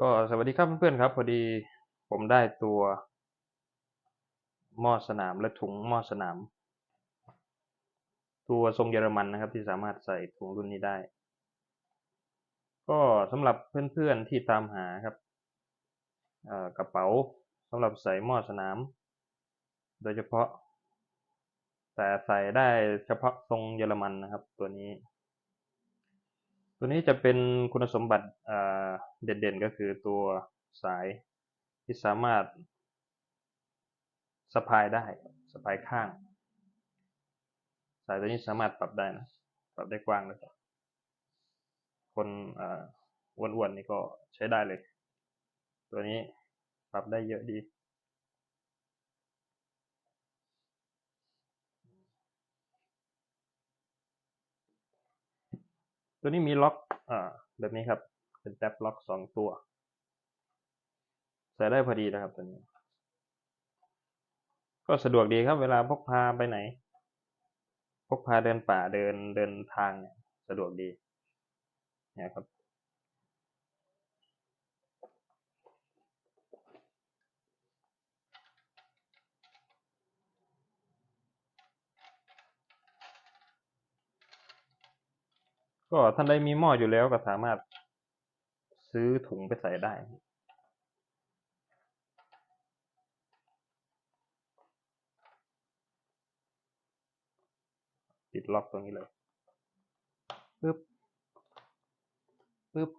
ก็สวัสดีครับเพื่อนๆครับ พอดีผมได้ตัวหม้อสนามและถุงหม้อสนาม ตัวทรงเยอรมันนะครับ ที่สามารถใส่ถุงรุ่นนี้ได้ ก็สำหรับเพื่อนๆที่ตามหาครับกระเป๋าสำหรับใส่หม้อสนาม โดยเฉพาะ แต่ใส่ได้เฉพาะทรงเยอรมันนะครับ ตัวนี้ ตัวนี้จะเป็นคุณสมบัติอ เด่นๆก็คือตัวสายที่สามารถสะพายได้สะพายข้าง สายตัวนี้สามารถปรับได้นะปรับได้กว้างแล้วก็คนอ้วนๆนี่ก็ใช้ได้เลย ตัวนี้ปรับได้เยอะดี ตัวนี้มีล็อกอแบบนี้ครับ เป็นแท็บล็อกสองตัว ใส่ได้พอดีนะครับตัวนี้ ก็สะดวกดีครับเวลาพกพาไปไหน พกพาเดินป่าเดินเดินทางเนี่ยสะดวกดีเนี่ยครับก็ท่านใดมีหม้ออยู่แล้วก็สามารถ ซื้อถุงไปใส่ได้ติดล็อกตรงนี้เลยปึ๊บปึ๊บ